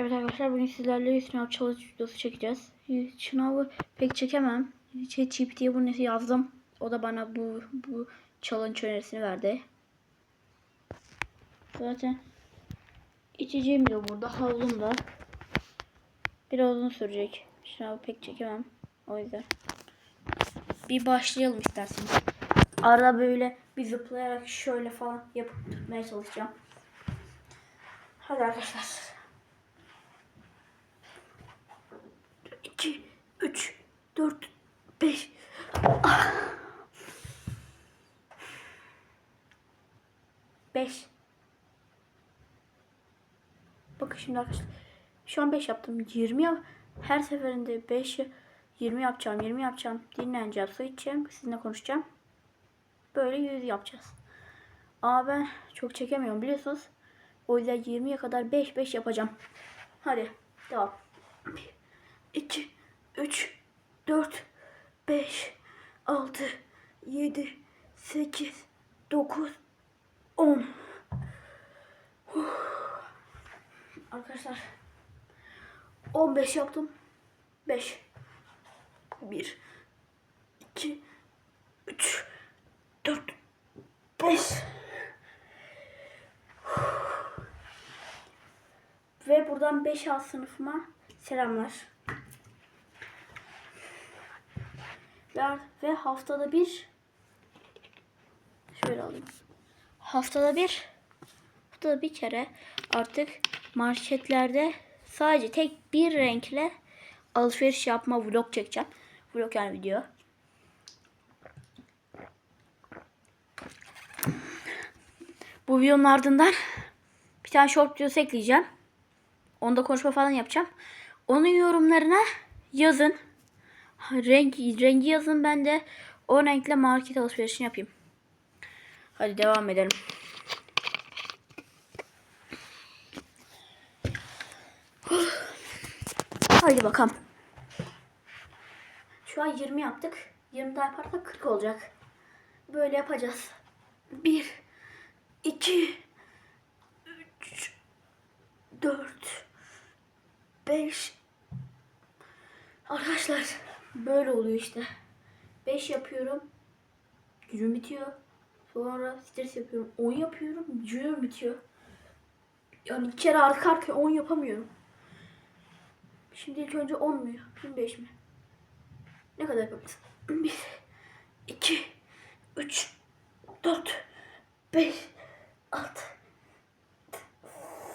Evet arkadaşlar bugün sizlerle sınav challenge videosu çekeceğiz. Sınavı pek çekemem. ChatGPT'ye bunu yazdım. O da bana bu bu challenge önerisini verdi. Zaten içeceğim de burada, havlum da. Biraz uzun sürecek. Sınavı pek çekemem. O yüzden. Bir başlayalım isterseniz. Arada böyle bir zıplayarak şöyle falan yapıp tutmaya çalışacağım. Hadi arkadaşlar. 2, 3, 4, 5. Beş. Bakın şimdi arkadaşlar. Şu an 5 yaptım. 20 yap. Her seferinde 5 20 yapacağım. 20 yapacağım. Dinleneceğim. Su içeceğim. Sizinle konuşacağım. Böyle 100 yapacağız. Ama ben çok çekemiyorum biliyorsunuz. O yüzden 20'ye kadar 5 5 yapacağım. Hadi devam. 2 3 4 5 6 7 8 9 10 Arkadaşlar 15 yaptım. 5 1 2 3 4 5 Ve buradan 5A sınıfıma selamlar. Ve, ve haftada bir şöyle alayım. Haftada bir haftada bir kere artık marketlerde sadece tek bir renkle alışveriş yapma vlog çekeceğim. Vlog yani video. Bu videonun ardından bir tane short videosu ekleyeceğim. Onda konuşma falan yapacağım. Onun yorumlarına yazın. Renk, rengi yazın ben de o renkle market alışverişini yapayım. Hadi devam edelim. Haydi bakalım. Şu an 20 yaptık. 20 daha yaparsak 40 olacak. Böyle yapacağız. 1 2 3 4 5 Arkadaşlar böyle oluyor işte. 5 yapıyorum. Gücüm bitiyor. Sonra stres yapıyorum. 10 yapıyorum. Gücüm bitiyor. Yani iki kere arka arkaya 10 yapamıyorum. Şimdi ilk önce 10 mu? 25 mi? Ne kadar yapabiliriz? 1 2 3 4 5 6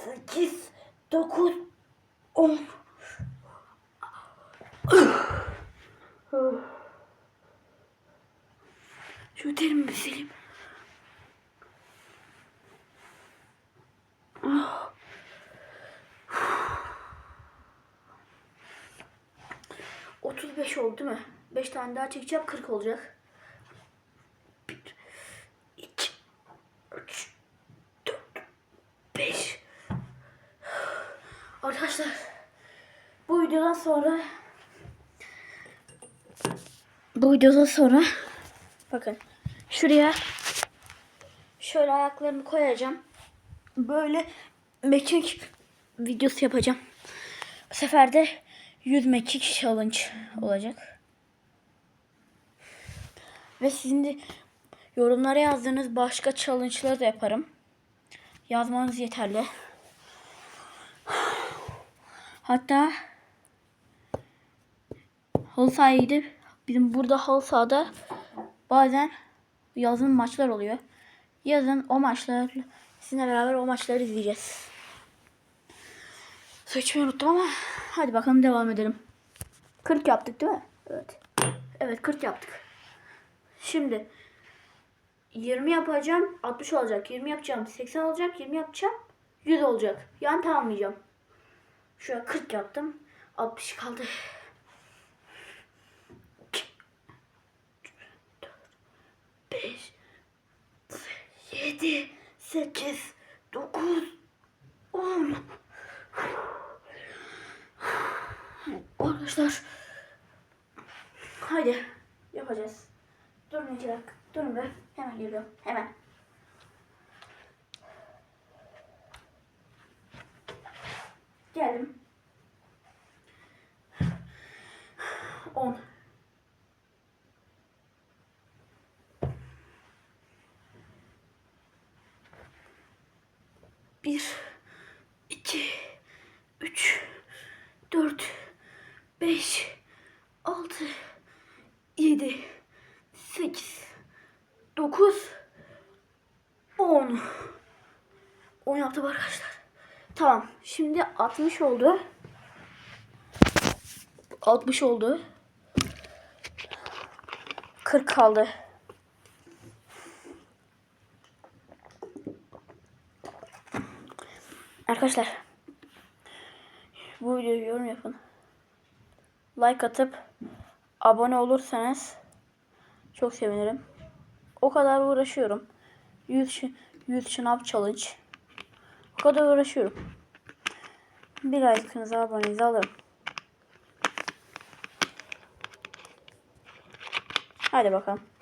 8 9 10 Şu terimi sileyim. Değil mi? 5 tane daha çekeceğim 40 olacak. 1 2 3 4 5 Arkadaşlar bu videodan sonra bu videodan sonra bakın şuraya şöyle ayaklarımı koyacağım. Böyle mekik videosu yapacağım. Bu sefer de 100 mekik challenge olacak. Ve sizin de yorumlara yazdığınız başka challenge'ları da yaparım. Yazmanız yeterli. Hatta halı sahaya gidip bizim burada halı sahada bazen yazın maçlar oluyor. Yazın o maçlar sizinle beraber o maçları izleyeceğiz. Su unuttum ama hadi bakalım devam edelim. 40 yaptık değil mi? Evet. Evet 40 yaptık. Şimdi 20 yapacağım 60 olacak. 20 yapacağım 80 olacak. 20 yapacağım 100 olacak. Yani tamamlayacağım. An 40 yaptım. 60 kaldı. 2, 4, 5, 7, 8, 9, 10. Arkadaşlar. Haydi. Yapacağız. Durun iki dakika. Durun be. Hemen geliyorum. Hemen. Geldim. 10 1 5, 6, 7, 8, 9, 10. 10 yaptım arkadaşlar. Tamam. Şimdi 60 oldu. 60 oldu. 40 kaldı. Arkadaşlar bu videoyu yorum yapın. Like atıp abone olursanız çok sevinirim. O kadar uğraşıyorum. 100, şi- 100 şınav challenge. O kadar uğraşıyorum. Bir like'ınızı abonenizi alırım. Hadi bakalım.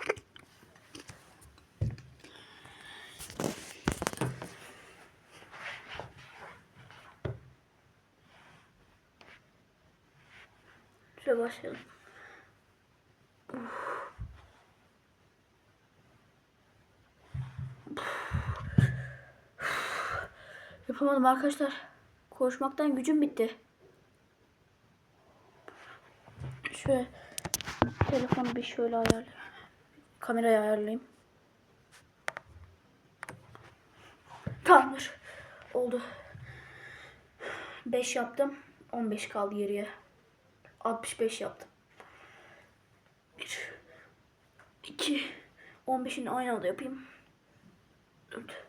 Şöyle başlayalım. Yapamadım arkadaşlar. Koşmaktan gücüm bitti. Şöyle telefonu bir şöyle ayarlayayım. Kamerayı ayarlayayım. Tamamdır. Oldu. 5 yaptım. 15 kaldı geriye. 65 yaptım. 1 2 15'ini aynı anda yapayım. 4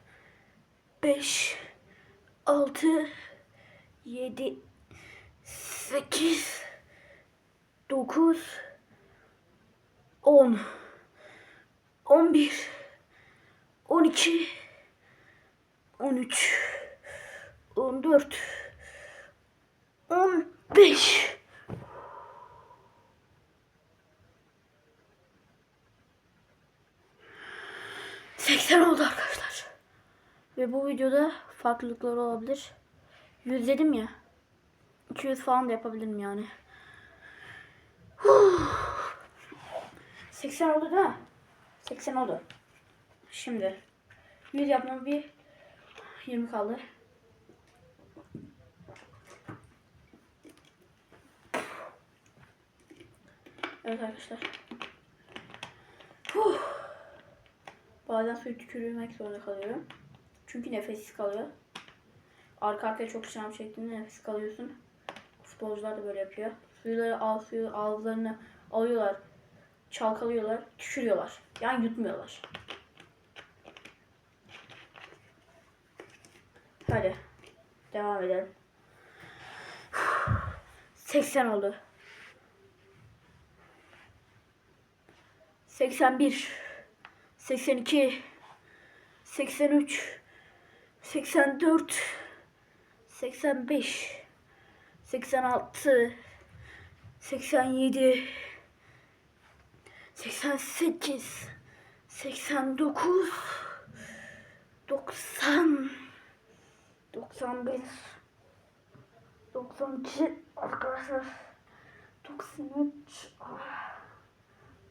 5 6 7 8 9 10 11 12 13 14 15 80 oldu arkadaşlar. Ve bu videoda farklılıklar olabilir. 100 dedim ya. 200 falan da yapabilirim yani. 80 oldu değil mi? 80 oldu. Şimdi 100 yapmam bir 20 kaldı. Evet arkadaşlar. Huh. Bazen suyu tükürmek zorunda kalıyorum. Çünkü nefessiz kalıyor. Arka arkaya çok şınav çektiğinde nefes kalıyorsun. Futbolcular da böyle yapıyor. Suyları al, suyu ağızlarını alıyorlar. Çalkalıyorlar. Tükürüyorlar. Yani yutmuyorlar. Hadi. Devam edelim. 80 oldu. 81 82 83 84 85 86 87 88 89 90 91 92 arkadaşlar 93 ah,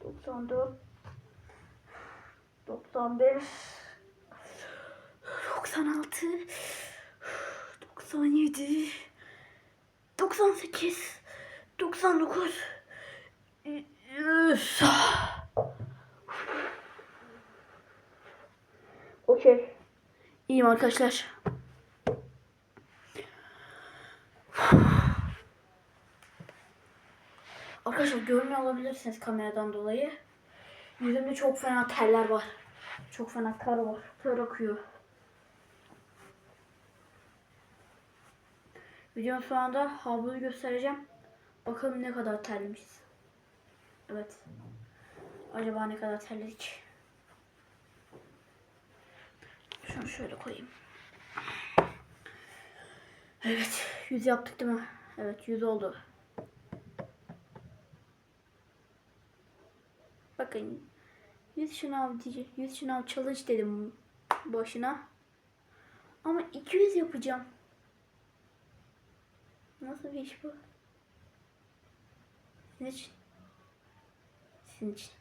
94 95 96 97 98 99 100 Okey. İyiyim arkadaşlar. Arkadaşlar görmüyor olabilirsiniz kameradan dolayı. Yüzümde çok fena teller var. Çok fena ter var. Ter akıyor. Videonun sonunda havluyu göstereceğim. Bakalım ne kadar terlemişiz. Evet. Acaba ne kadar terledik? Şunu şöyle koyayım. Evet. Yüz yaptık değil mi? Evet yüz oldu. Bakın 100 şınav diyeceğim. 100 şınav challenge dedim başına. Ama 200 yapacağım. Nasıl bir iş bu? Sizin için. Sizin için.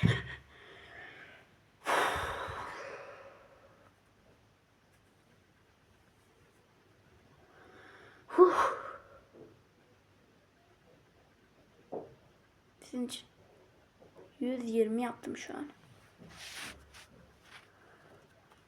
yaptım şu an.